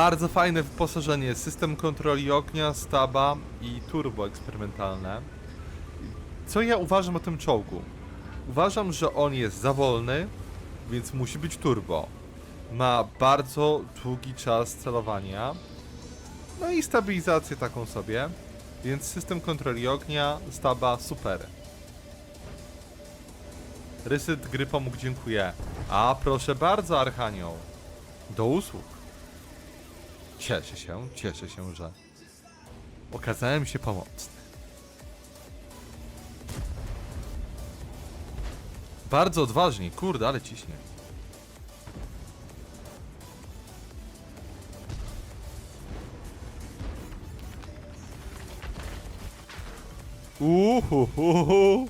Bardzo fajne wyposażenie, system kontroli ognia, staba i turbo eksperymentalne. Co ja uważam o tym czołgu? Uważam, że on jest za wolny, więc musi być turbo. Ma bardzo długi czas celowania. No i stabilizację taką sobie. Więc system kontroli ognia, staba, super. Rysyt gry pomógł, dziękuję. A proszę bardzo, Archanioł. Do usług. Cieszę się, cieszę się, że okazałem się pomocny. Bardzo odważnie, kurde, ale ciśnie. Uhuhu.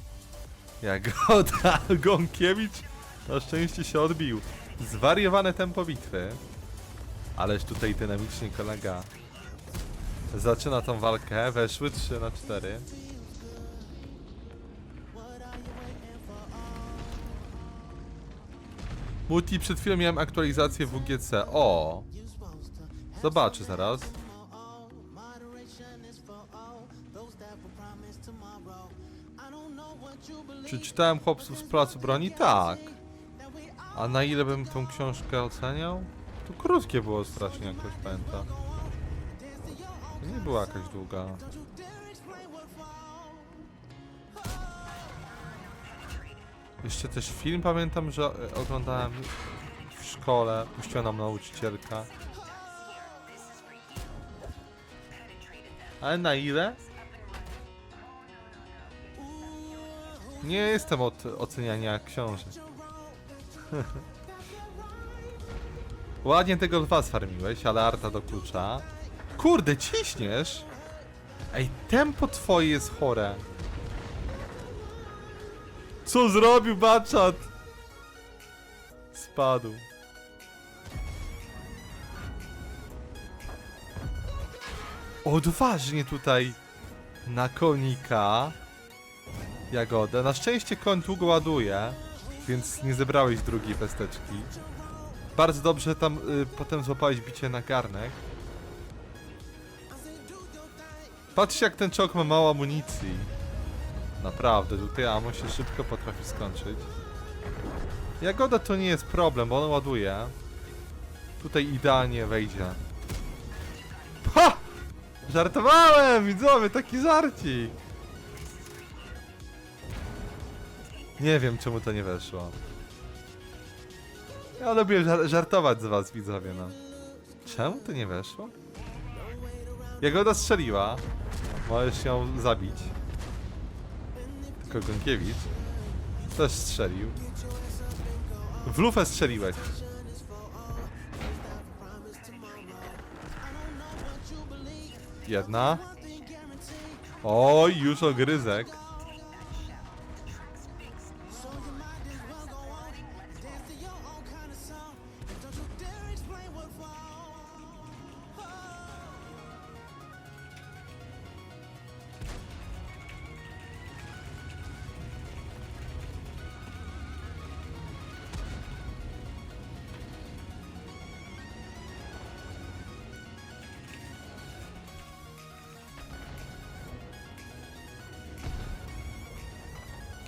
Jagoda Gąkiewicz na szczęście się odbił. Zwariowane tempo bitwy. Ależ tutaj dynamicznie kolega zaczyna tą walkę. Weszły 3 na 4. Multi, przed chwilą miałem aktualizację WGC. O! Zobaczę zaraz. Czy czytałem chłopców z placu broni? Tak. A na ile bym tą książkę oceniał? To krótkie było strasznie jakoś pamiętam. To nie była jakaś długa. Jeszcze też film pamiętam, że e, oglądałem w szkole, puściła nam nauczycielka. Ale na ile? Nie jestem od oceniania książek. Ładnie tego lwa sfarmiłeś, ale arta do klucza. Kurde, ciśniesz? Ej, tempo twoje jest chore. Co zrobił Baczat? Spadł. Odważnie tutaj na konika. Jagodę. Na szczęście koń długo ładuje, więc nie zebrałeś drugiej pesteczki. Bardzo dobrze tam y, potem złapałeś bicie na garnek. Patrzcie jak ten czołg ma mało amunicji. Naprawdę, tutaj ammo się szybko potrafi skończyć. Jagoda to nie jest problem, bo on ładuje. Tutaj idealnie wejdzie. Ha! Żartowałem, widzowie, taki żarcik. Nie wiem, czemu to nie weszło. Ja lubię żar żartować z was, widzowie, no. Czemu to nie weszło? Jagoda strzeliła. Możesz ją zabić. Tylko Gąkiewicz też strzelił. W lufę strzeliłeś. Jedna. Oj, już ogryzek.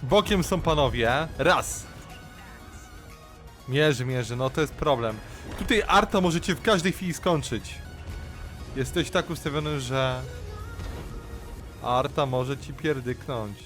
Bokiem są panowie. Raz. Mierzy, mierzy, no to jest problem. Tutaj Arta możecie w każdej chwili skończyć. Jesteś tak ustawiony, że... Arta może ci pierdyknąć.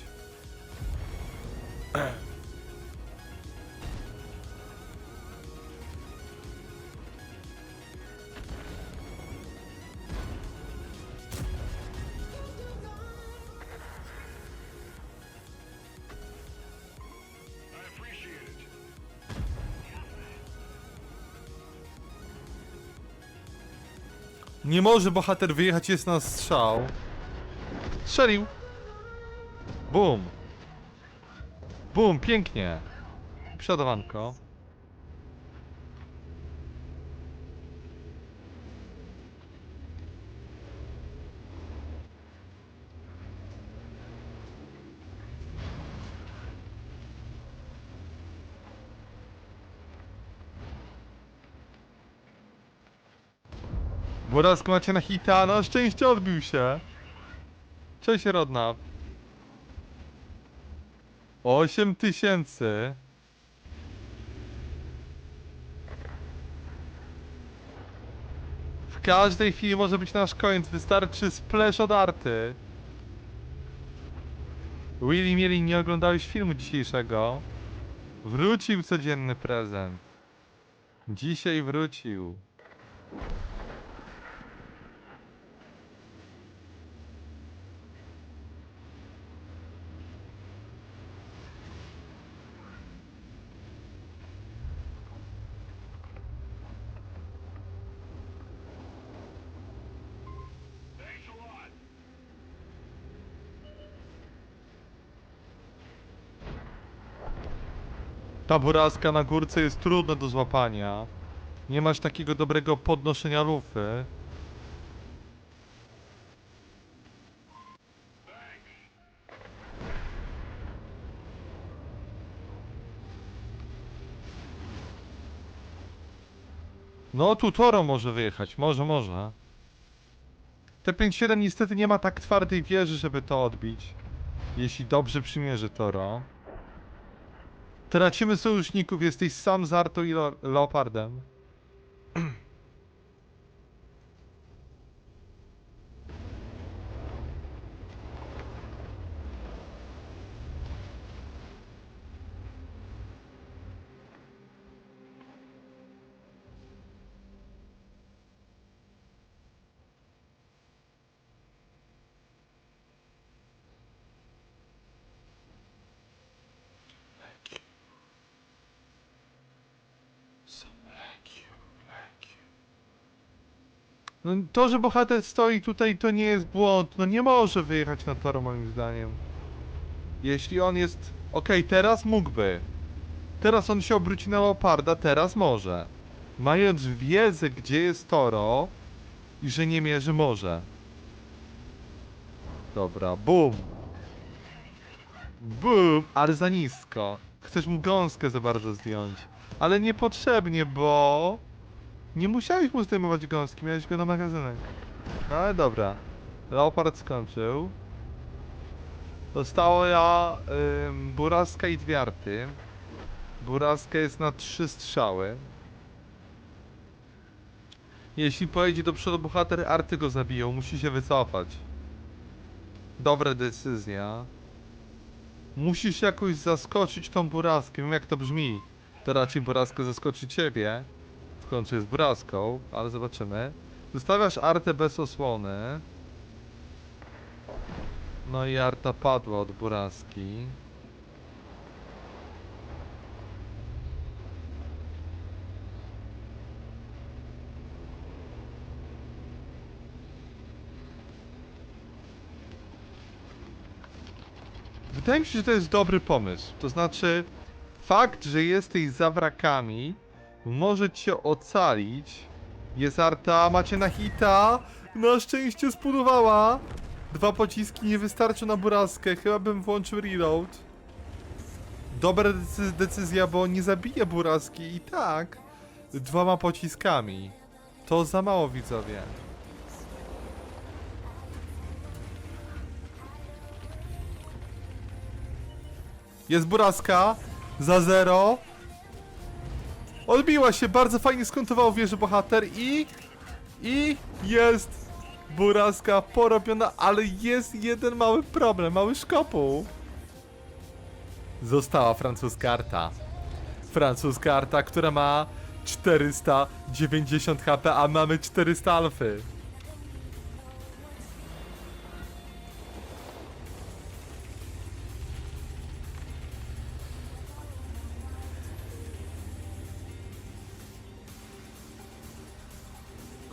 Nie może bohater wyjechać, jest na strzał. Strzelił. Bum. Bum, pięknie. Przodowanko. Borask macie na hita, na szczęście odbił się. Cześć Rodna. 8 tysięcy. W każdej chwili może być nasz koniec, wystarczy splash od arty. Willy mieli nie oglądałeś filmu dzisiejszego. Wrócił codzienny prezent. Dzisiaj wrócił. Ta burazka na górce jest trudna do złapania. Nie masz takiego dobrego podnoszenia lufy. No tu Toro może wyjechać, może, może. T57 niestety nie ma tak twardej wieży, żeby to odbić. Jeśli dobrze przymierzy Toro. Tracimy sojuszników, jesteś sam z i Leopardem. No to, że bohater stoi tutaj, to nie jest błąd. No nie może wyjechać na tor moim zdaniem. Jeśli on jest... Okej, teraz mógłby. Teraz on się obróci na Leoparda, teraz może. Mając wiedzę, gdzie jest Toro i że nie mierzy może. Dobra, bum. Bum, ale za nisko. Chcesz mu gąskę za bardzo zdjąć. Ale niepotrzebnie, bo... Nie musiałeś mu zdejmować gąski, miałeś go na magazynek. No ale dobra. Leopard skończył. Zostało ja, ym, Buraska i Dwiarty. Buraska jest na trzy strzały. Jeśli pojedzie do przodu bohater, Arty go zabiją, musi się wycofać. Dobra decyzja. Musisz jakoś zaskoczyć tą Buraskę, wiem jak to brzmi. To raczej Buraska zaskoczy ciebie. W końcu jest Buraską, ale zobaczymy. Zostawiasz Artę bez osłony. No i Arta padła od Buraski. Wydaje mi się, że to jest dobry pomysł. To znaczy, fakt, że jesteś za wrakami, może cię ocalić. Jest macie na hita. Na szczęście spudowała. Dwa pociski nie wystarczą na burazkę. Chyba bym włączył reload. Dobra decy- decyzja, bo nie zabije burazki i tak. Dwoma pociskami. To za mało widzowie. Jest burazka. Za zero. Odbiła się, bardzo fajnie skontował wieży bohater i... I jest burazka porobiona, ale jest jeden mały problem, mały szkopuł. Została francuska arta. Francuska arta, która ma 490 HP, a mamy 400 alfy.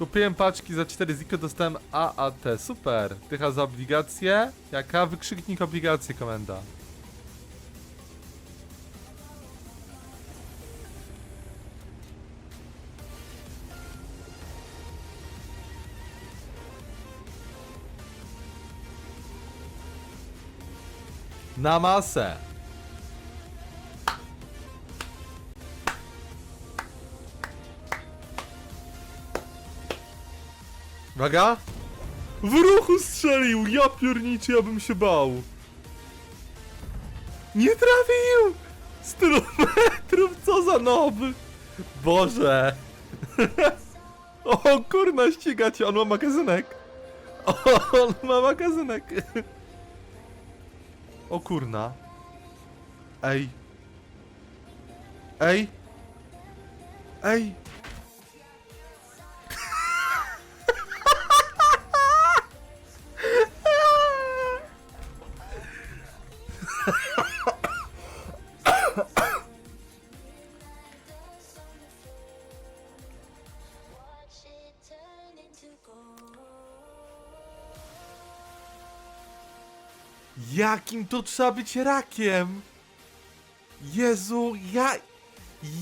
Kupiłem paczki za 4 ziko, dostałem AAT. Super. Tycha za obligacje. Jaka? Wykrzyknik obligacje, komenda. Na masę. Uwaga! W ruchu strzelił! Ja pierniczy, ja bym się bał! Nie trafił! Z tylu metrów, co za nowy! Boże! O kurna, ściga cię, on ma magazynek! On ma magazynek! O kurna! Ej! Ej! Ej! Jakim to trzeba być rakiem? Jezu, ja...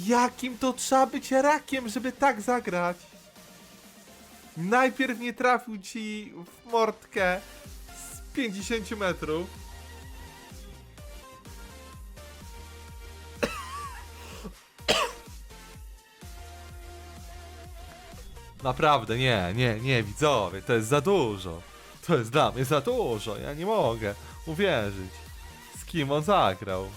Jakim to trzeba być rakiem, żeby tak zagrać? Najpierw nie trafił ci w mordkę z 50 metrów. Naprawdę, nie, nie, nie, widzowie, to jest za dużo. To jest dla mnie za dużo, ja nie mogę uwierzyć. Z kim on zagrał?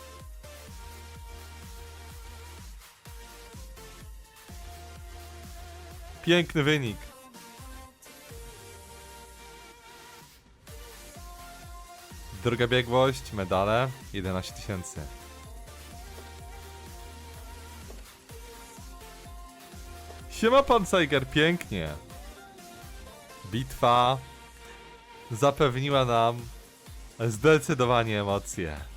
Piękny wynik. Druga biegłość, medale, 11 tysięcy. Siema pan Tiger, pięknie. Bitwa zapewniła nam zdecydowanie emocje.